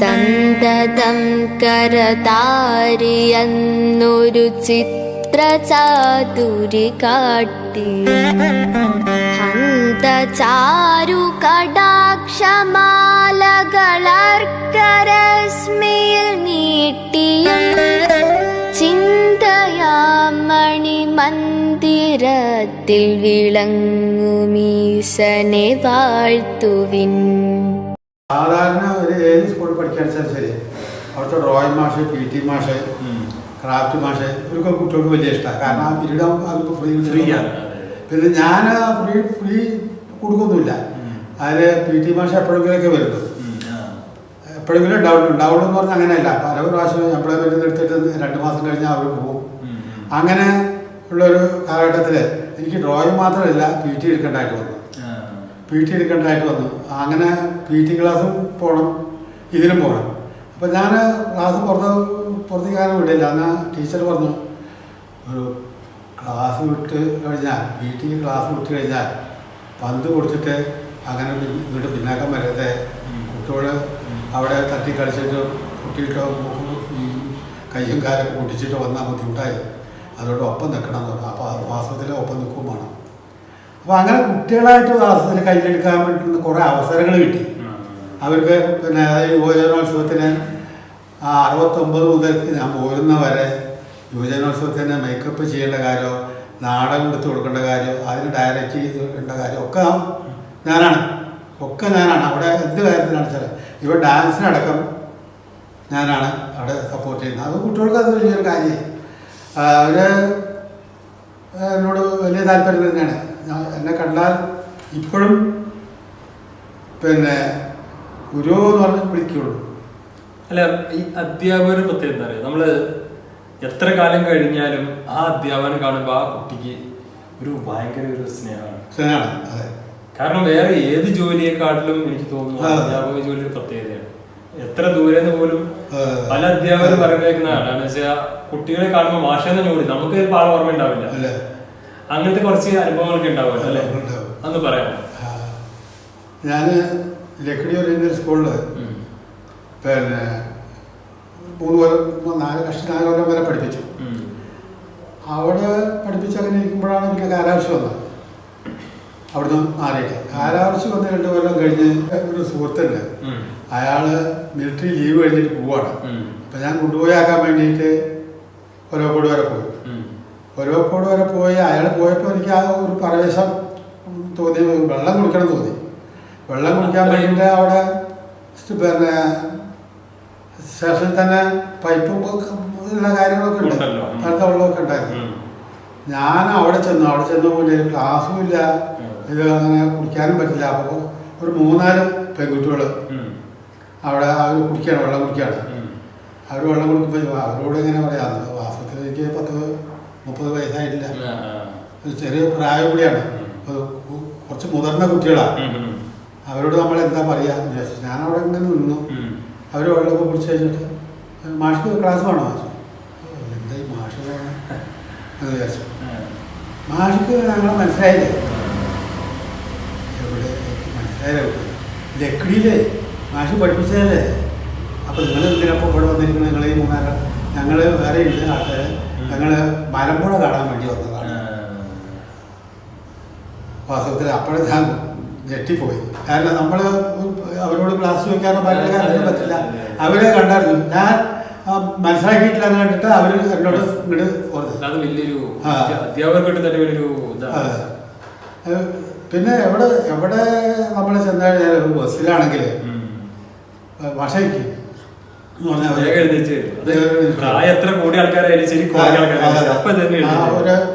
സന്തതം കരതാരിയെന്നൊരു ചിത്രചാതുരി കാട്ടി ഹന്തചാരു കടാക്ഷമാലകളർക്കരശ്മിയിൽ നീട്ടിയും മന്ദിരത്തിൽ വിളങ്ങുമീശനെ വാഴ്ത്തുവിൻ. സാധാരണ ഏത് സ്കൂളിൽ പഠിക്കാച്ചാലും ശരി അവിടുത്തെ ഡ്രോയിങ് മാഷ് പി ടി മാഷ് ക്രാഫ്റ്റ് മാഷ് ഇവരൊക്കെ കുട്ടികൾക്ക് വലിയ ഇഷ്ടമാണ് കാരണം ആ പീരീഡ് അവർക്ക് ഫ്രീ ഫ്രീ ആണ്. പിന്നെ ഞാൻ ഫ്രീ ഫ്രീ കൊടുക്കൊന്നുമില്ല. അതിൽ പി ടി മാഷ് എപ്പോഴെങ്കിലൊക്കെ വരുന്നു. എപ്പോഴെങ്കിലും ഡൗട്ട് ഡൗട്ട് എന്ന് പറഞ്ഞാൽ അങ്ങനെയല്ല. പല പ്രാവശ്യം എംപ്ലോയ്മെന്റ് എടുത്തിട്ട് രണ്ട് മാസം കഴിഞ്ഞാൽ അവർ പോകും. അങ്ങനെ ഉള്ളൊരു കാലഘട്ടത്തിൽ എനിക്ക് ഡ്രോയിങ് മാത്രമല്ല പി ടി എടുക്കേണ്ടതായിട്ട് വന്നു. പി ടി എടുക്കേണ്ടതായിട്ട് വന്നു. അങ്ങനെ പി ടി ക്ലാസ്സും പോകണം ഇതിനും പോകണം അപ്പം ഞാൻ ക്ലാസ് പുറത്ത് പുറത്തേക്ക് കാലം വിടില്ല. അന്ന് ടീച്ചർ പറഞ്ഞു ഒരു ക്ലാസ് വിട്ട് കഴിഞ്ഞാൽ വീട്ടിൽ ക്ലാസ് വിട്ട് കഴിഞ്ഞാൽ പന്ത് കൊടുത്തിട്ട് അങ്ങനെ വീട്ടിൽ ഇങ്ങോട്ട് പിന്നാക്കം വരരുത്. കുട്ടികൾ അവിടെ തട്ടി കളിച്ചിട്ട് കുട്ടിയിട്ടോ കയ്യും കാലൊക്കെ പൊട്ടിച്ചിട്ട് വന്നാൽ ബുദ്ധിമുട്ടായി. അതുകൊണ്ട് ഒപ്പം നിൽക്കണം എന്ന് പറഞ്ഞു. അപ്പോൾ വാസ്തവത്തിൽ ഒപ്പം നിൽക്കും വേണം. അപ്പോൾ അങ്ങനെ കുട്ടികളായിട്ട് വാസ്തവത്തിൽ കയ്യിലെടുക്കാൻ പറ്റുന്ന കുറേ അവസരങ്ങൾ കിട്ടി. അവർക്ക് പിന്നെ യുവജനോത്സവത്തിന് അറുപത്തൊമ്പത് മുതൽ ഞാൻ പോരുന്ന വരെ യുവജനോത്സവത്തിന് മേക്കപ്പ് ചെയ്യേണ്ട കാര്യമോ നാടകം എടുത്ത് കൊടുക്കേണ്ട കാര്യമോ അതിന് ഡയറക്റ്റ് ചെയ്യേണ്ട കാര്യം ഒക്കെ ഞാനാണ്. ഒക്കെ ഞാനാണ്. അവിടെ എന്ത് കാര്യത്തിനാണ് വെച്ചാൽ ഇവ ഡാൻസിനടക്കം ഞാനാണ് അവിടെ സപ്പോർട്ട് ചെയ്യുന്നത്. അത് കുട്ടികൾക്ക് അത് വലിയൊരു കാര്യമായി അവർ എന്നോട് വലിയ താല്പര്യം തന്നെയാണ്. എന്നെ കണ്ടാൽ ഇപ്പോഴും പിന്നെ ഗുരു എന്ന് പറഞ്ഞ് വിളിക്കുള്ളൂ. അല്ല ഈ അധ്യാപകരുടെ പ്രത്യേകത എന്താ പറയുക നമ്മൾ എത്ര കാലം കഴിഞ്ഞാലും ആ അധ്യാപനം കാണുമ്പോൾ ആ കുട്ടിക്ക് ഒരു ഭയങ്കര ഒരു സ്നേഹമാണ്. സ്നേഹമാണ് അതെ. കാരണം വേറെ ഏത് ജോലിയെക്കാട്ടിലും എനിക്ക് തോന്നുന്നു. അധ്യാപക ജോലി ഒരു പ്രത്യേകതയാണ്. എത്ര ദൂരെ നിന്ന് പോലും പല അധ്യാപകരും പറയുന്നതാണ് എന്ന് വെച്ചാൽ കുട്ടികളെ കാണുമ്പോൾ മാഷ എന്ന ജോലി നമുക്ക് ചിലപ്പോൾ ആൾ ഓർമ്മ ഉണ്ടാവില്ല. അങ്ങനത്തെ കുറച്ച് അനുഭവങ്ങളൊക്കെ ഉണ്ടാവില്ല അല്ലേ? അന്ന് പറയാം ഞാൻ ലക്കിടി ഓറിയന്റൽ സ്കൂളിൽ പിന്നെ മൂന്ന് കൊല്ലം നാല് കഷ്ടി നാല് കൊല്ലം വരെ പഠിപ്പിച്ചു. അവിടെ പഠിപ്പിച്ച് അങ്ങനെ ഇരിക്കുമ്പോഴാണ് പിന്നെ കാലാവശ്യം വന്നത്. അവിടുന്ന് മാറിയിട്ട്. കാലാവശ്യം വന്ന് രണ്ട് കൊല്ലം കഴിഞ്ഞ് ഒരു സുഹൃത്തുണ്ട്. അയാൾ മിലിറ്ററി ലീവ് കഴിഞ്ഞിട്ട് പോവാണ്. അപ്പം ഞാൻ കൊണ്ടുപോയാക്കാൻ വേണ്ടിയിട്ട് ഒരോക്കോട് വരെ പോയി. ഒരോക്കോട് വരെ പോയി. അയാൾ പോയപ്പോൾ എനിക്ക് ആ ഒരു പരവേശം തോന്നി വെള്ളം കുടിക്കണം തോന്നി. വെള്ളം കുടിക്കാൻ വേണ്ടിയിട്ട് അവിടെ പിന്നെ സ്റ്റേഷനിൽ തന്നെ പൈപ്പും ഉള്ള കാര്യങ്ങളൊക്കെ ഉണ്ട്. തണുത്ത വെള്ളമൊക്കെ ഉണ്ടായിരുന്നു. ഞാൻ അവിടെ ചെന്നു. അവിടെ ചെന്നപ്പോൾ ക്ലാസ്സും ഇല്ല. ഇത് അങ്ങനെ കുടിക്കാനും പറ്റില്ല. അപ്പോൾ ഒരു മൂന്നാൽ പെൺകുട്ടികൾ അവിടെ അവർ കുടിക്കുകയാണ് വെള്ളം കുടിക്കുകയാണ് അവർ വെള്ളം കുടിക്കുമ്പോൾ അവരോട് ഇങ്ങനെ പറയാം? വാസ്തവത്തിൽ എനിക്ക് പത്ത് മുപ്പത് വയസ്സായിട്ടില്ല. ചെറിയ പ്രായം കൂടിയാണ് കുറച്ച് മുതിർന്ന കുട്ടികളാണ് അവരോട് നമ്മൾ എന്താ പറയുക വിചാരിച്ചു ഞാൻ അവിടെ ഇങ്ങനെ നിന്നു അവർ വെള്ളമൊക്കെ കുടിച്ച് കഴിഞ്ഞിട്ട് മാഷിക്ക് ക്ലാസ് വേണോ എന്തായി എന്താ ഈ മാഷ് വേണം? എന്ന് വിചാരിച്ചു. മാഷിക്ക് ഞങ്ങൾ മനസ്സിലായില്ലേ? എവിടെ? മനസ്സിലായില്ല? ലക്കിടിയിലേ മാഷ് പഠിപ്പിച്ചതല്ലേ? അപ്പോൾ നിങ്ങൾ എന്തിനപ്പോൾ ഇവിടെ വന്നിരിക്കുന്നത്? നിങ്ങൾ ഈ മൂന്നാൽ ഞങ്ങൾ വേറെ ഉണ്ട് ആൾക്കാർ ഞങ്ങൾ മലമ്പുഴ കാണാൻ വേണ്ടി വന്നതാണ്. വാസ്തവത്തിൽ അപ്പോഴത്തെ ഞെട്ടിപ്പോയി. കാരണം നമ്മൾ അവരോട് ക്ലാസ് ചോദിക്കാനോ പറയുന്ന കാര്യമൊന്നും പറ്റില്ല. അവരെ കണ്ടായിരുന്നു. ഞാൻ മനസ്സിലാക്കിയിട്ടില്ല എന്ന് കണ്ടിട്ട് അവർ എന്നോട് ഇങ്ങോട്ട്. അധ്യാപകർക്ക് തന്നെ വലിയൊരു പിന്നെ എവിടെ എവിടെ നമ്മൾ ചെന്ന് കഴിഞ്ഞാൽ ബസ്സിലാണെങ്കിൽ ഭാഷയ്ക്ക്.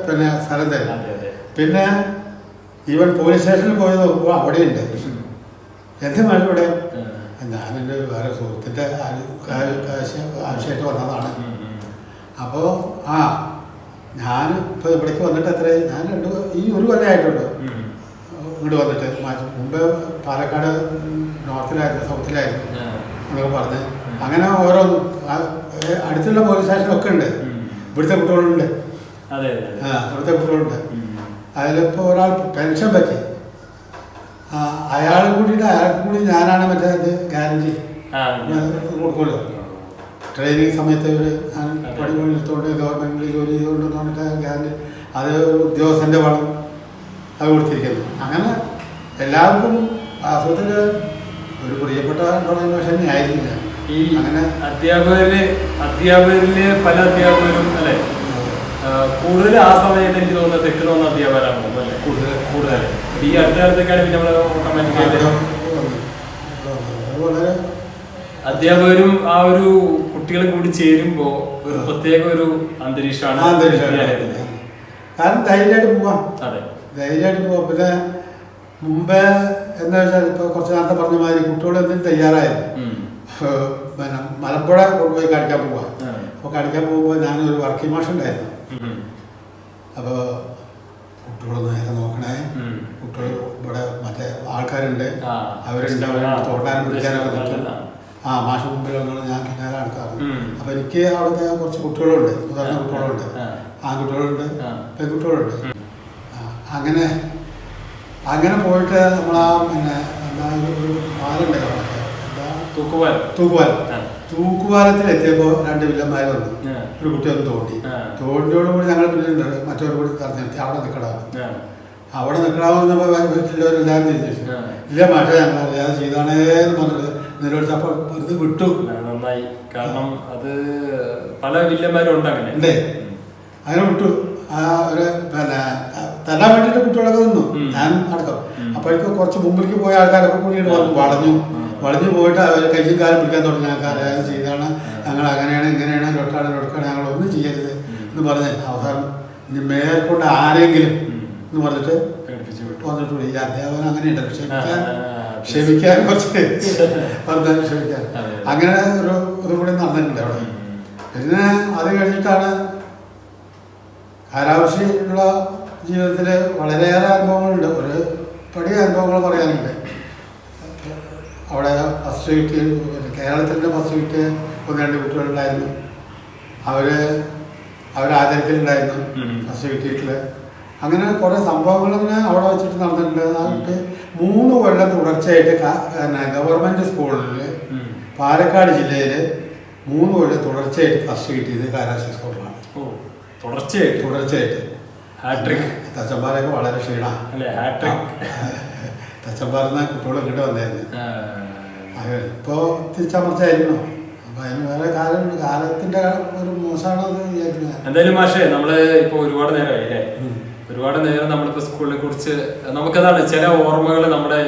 പിന്നെ സ്ഥലം തരും. പിന്നെ ഈവൻ പോലീസ് സ്റ്റേഷനിൽ പോയി നോക്കുമ്പോൾ അവിടെ ഉണ്ട് വേണം ഇവിടെ? ഞാനെന്റെ വേറെ സുഹൃത്തിന്റെ ആവശ്യമായിട്ട് വന്നതാണ്. അപ്പോൾ ആ ഞാൻ ഇപ്പോൾ ഇവിടേക്ക് വന്നിട്ട് അത്ര ഞാൻ രണ്ട് ഈ ഒരു കൊല്ലമായിട്ടുണ്ട് ആയിട്ടുണ്ട് ഇങ്ങോട്ട് വന്നിട്ട്. മുമ്പ് പാലക്കാട് നോർത്തിലായിരുന്നു സൗത്തിലായിരുന്നു. എന്നൊക്കെ പറഞ്ഞ്. അങ്ങനെ ഓരോ അടുത്തുള്ള പോലീസ് സ്റ്റേഷനൊക്കെ ഉണ്ട്. ഇവിടുത്തെ കുട്ടികളുണ്ട്. ഇവിടുത്തെ കുട്ടികളുണ്ട്. അതിലിപ്പോൾ ഒരാൾ പെൻഷൻ പറ്റി. അയാൾ കൂടിയിട്ട് അയാൾക്ക് കൂടി ഞാനാണ് മറ്റേ ഇത് ഗ്യാരണ്ടി. കൊടുക്കുമല്ലോ. ട്രെയിനിങ് സമയത്ത് ഒരു ഞാൻ പണി പണിയെടുത്തുകൊണ്ട് ഗവൺമെന്റിൽ ജോലി ചെയ്തുകൊണ്ട് പറഞ്ഞിട്ട് ഗ്യാരണ്ടി അത് ഉദ്യോഗസ്ഥന്റെ പണം അത് കൊടുത്തിരിക്കുന്നു. അങ്ങനെ എല്ലാവർക്കും വാസ്തവത്തിൽ ഒരു പ്രിയപ്പെട്ട തന്നെ ആയിരുന്നില്ല ഈ അങ്ങനെ അധ്യാപകരിൽ അധ്യാപകരിലെ പല അധ്യാപകരും കൂടുതൽ ആ സമയത്ത് എനിക്ക് തോന്നുന്നത് തെക്ക് തോന്നുന്ന അധ്യാപകരാണ് തോന്നുന്നത് അല്ലേ? കൂടുതൽ കൂടുതൽ ഈ അടുത്ത കാലത്തൊക്കെയാണ് പിന്നെ നമ്മൾ വളരെ അധ്യാപകരും ആ ഒരു കുട്ടികളും കൂടി ചേരുമ്പോ ഒരു പ്രത്യേക ഒരു അന്തരീക്ഷമാണ്. കാരണം ധൈര്യമായിട്ട് പോവാം. അതെ. ധൈര്യമായിട്ട് പോവാം. പിന്നെ മുമ്പേ എന്താ വെച്ചാൽ ഇപ്പോൾ കുറച്ച് നേരത്തെ പറഞ്ഞ മാതിരി കുട്ടികൾ എന്തിനും തയ്യാറായിരുന്നു പിന്നെ മലമ്പുഴ കൊണ്ടുപോയി കാണിക്കാൻ പോവാം. അപ്പൊ അപ്പോൾ കാണിക്കാൻ പോകുമ്പോൾ ഞാനൊരു വർക്കിംഗ് മാഷ് ഉണ്ടായിരുന്നു. ഉം. അപ്പോൾ കുട്ടികൾ നേരെ നോക്കണേ. കുട്ടികൾ ഇവിടെ മറ്റേ ആൾക്കാരുണ്ട്. അവരുണ്ട് അവരെ ആ. തോട്ടാനും പിടിക്കാനൊക്കെ നിൽക്കും ആ. മാഷ മുമ്പിൽ വന്നാണ് ഞാൻ പിന്നാലെ നടക്കാറ് അപ്പൊ എനിക്ക് അവിടുത്തെ കുറച്ച് കുട്ടികളുണ്ട് ഉദാഹരണ ആ. കുട്ടികളുണ്ട്. ആൺകുട്ടികളുണ്ട്. പെൺകുട്ടികളുണ്ട് അങ്ങനെ അങ്ങനെ പോയിട്ട് നമ്മളാ പിന്നെ എന്താ ഒരു പാലുണ്ടല്ലോ എന്താ തൂക്കുപാലം തൂക്കുപാലം ആ. തൂക്കുപാലത്തിൽ എത്തിയപ്പോൾ രണ്ട് വില്ലന്മാർ വന്നു. ഒരു കുട്ടി ഒന്ന് തോണ്ടി. തോണ്ടിയോട് കൂടി ഞങ്ങൾ പിന്നെ മറ്റൊരു കൂടി തെരഞ്ഞു നിർത്തി. അവിടെ നിൽക്കണം. അവിടെ നിൽക്കണമെന്ന് വീട്ടിലുള്ളവരെല്ലാവരും തിരിച്ചു. ഇല്ല മാഷ ഞങ്ങൾ അറിയാതെ ചെയ്താണേന്ന് നിലവിളിച്ച അപ്പൊ ഇത് വിട്ടു. നന്നായി. കാരണം അത് പല വില്ലന്മാരും ഉണ്ട് അങ്ങനെ. ഉണ്ടേ. അങ്ങനെ വിട്ടു. ആ ഒരു പിന്നെ തല്ലാൻ വേണ്ടിയിട്ട് കുട്ടികളൊക്കെ നിന്നു. ഞാൻ അടക്കം. അപ്പോഴേക്കും കുറച്ച് മുമ്പിലേക്ക് പോയ ആൾക്കാരൊക്കെ കൂടി വളഞ്ഞു. വളഞ്ഞു പോയിട്ട് അവർ കയ്യിൽ കാലം പിടിക്കാൻ തുടങ്ങി. ഞങ്ങൾക്ക് അറിയാതെ ചെയ്താണ്. ഞങ്ങൾ അങ്ങനെയാണ് ഇങ്ങനെയാണ് ലൊട്ടാണ് ലൊട്ടാണ് ഞങ്ങൾ ഒന്നും ചെയ്യരുത് എന്ന് പറഞ്ഞ് അവസാനം ഇനി മേൽക്കൊണ്ട് ആരെങ്കിലും എന്ന് പറഞ്ഞിട്ട് വന്നിട്ടുണ്ട് ഈ അധ്യാപനം അങ്ങനെയുണ്ട്. ക്ഷമിക്കാൻ. ക്ഷമിക്കാൻ കുറച്ച് പറഞ്ഞാൽ ക്ഷമിക്കാൻ. അങ്ങനെ ഒരു ഇതും കൂടി നടന്നിട്ടുണ്ട് അവിടെ. പിന്നെ അത് കഴിഞ്ഞിട്ടാണ് കാലാവസ്ഥയുള്ള ജീവിതത്തിൽ വളരെയേറെ അനുഭവങ്ങളുണ്ട്. ഒരു പടി അനുഭവങ്ങൾ പറയാനുണ്ട്. അവിടെ ഫസ്റ്റ് കിട്ടിയ കേരളത്തിന്റെ ഫസ്റ്റ് കിട്ടിയ ഒന്ന് രണ്ട് കുട്ടികളുണ്ടായിരുന്നു. അവർ അവർ ഫസ്റ്റ് കിട്ടിയിട്ടില്ല അങ്ങനെ കുറേ സംഭവങ്ങൾ ഇങ്ങനെ അവിടെ വെച്ചിട്ട് നടന്നിട്ടുണ്ട്. എന്നിട്ട് മൂന്ന് കൊല്ലം തുടർച്ചയായിട്ട് ഗവൺമെന്റ് സ്കൂളിൽ പാലക്കാട് ജില്ലയിൽ മൂന്ന് കൊല്ലം തുടർച്ചയായിട്ട് ഫസ്റ്റ് കിട്ടിയത് കാലാവസ്ഥ സ്കൂളിലാണ് തുടർച്ചയായിട്ട്? തുടർച്ചയായിട്ട്. ഹാട്രിക് തച്ചന്മാരൊക്കെ വളരെ ക്ഷീണമാണ് അല്ലേ? ഹാട്രിക് തച്ചമ്പാറിന്ന് കുട്ടികൾ ഇങ്ങോട്ട് വന്നായിരുന്നു. ഇപ്പോൾ തിരിച്ചമർച്ചായിരുന്നു എന്തായാലും മാഷേ നമ്മൾ ഇപ്പൊ ഒരുപാട് നേരമായി അല്ലേ? ഒരുപാട് നേരം നമ്മളിപ്പോ സ്കൂളിനെ കുറിച്ച് നമുക്കതാണ് ചില ഓർമ്മകൾ നമ്മുടെ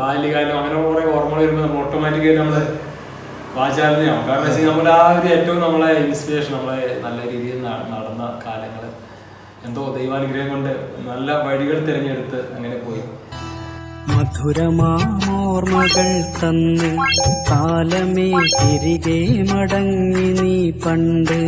ബാല്യകാലം അങ്ങനെ കുറെ ഓർമ്മകൾ വരുമ്പോൾ നമ്മൾ ഓട്ടോമാറ്റിക്കായിട്ട് നമ്മൾ വാചാലതയാവും കാരണം വെച്ചാൽ നമ്മുടെ ആ ഒരു ഏറ്റവും നമ്മളെ ഇൻസ്പിറേഷൻ നമ്മളെ നല്ല രീതിയിൽ നടന്ന കാലങ്ങൾ എന്തോ ദൈവാനുഗ്രഹം കൊണ്ട് നല്ല വഴികൾ തിരഞ്ഞെടുത്ത് അങ്ങനെ പോയി. മധുരമാമോർമ്മകൾ തന്ന് കാലമേ തിരികെ മടങ്ങി നീ പണ്ട്.